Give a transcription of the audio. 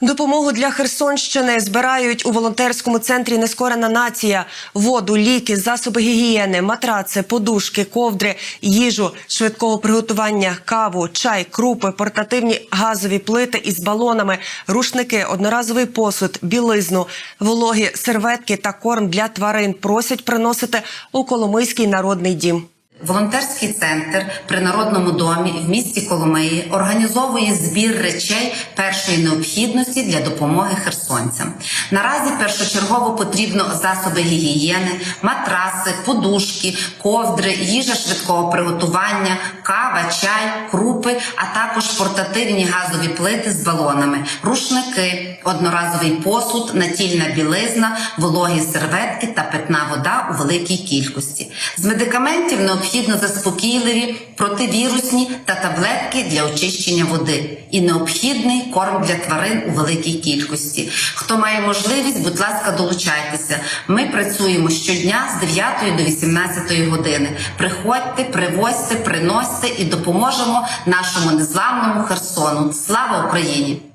Допомогу для Херсонщини збирають у волонтерському центрі Нескорена нація, воду, ліки, засоби гігієни, матраци, подушки, ковдри, їжу швидкого приготування, каву, чай, крупи, портативні газові плити із балонами, рушники, одноразовий посуд, білизну, вологі серветки та корм для тварин просять приносити у Коломийський народний дім. Волонтерський центр при народному домі в місті Коломиї організовує збір речей першої необхідності для допомоги херсонцям. Наразі першочергово потрібно засоби гігієни, матраси, подушки, ковдри, їжа швидкого приготування, кава, чай, крупи, а також портативні газові плити з балонами, рушники, одноразовий посуд, натільна білизна, вологі серветки та питна вода у великій кількості. З медикаментів необхідно заспокійливі, противірусні та таблетки для очищення води і необхідний корм для тварин у великій кількості. Хто має можливість, будь ласка, долучайтеся. Ми працюємо щодня з 9 до 18 години. Приходьте, привозьте, приносьте і допоможемо нашому незламному Херсону. Слава Україні!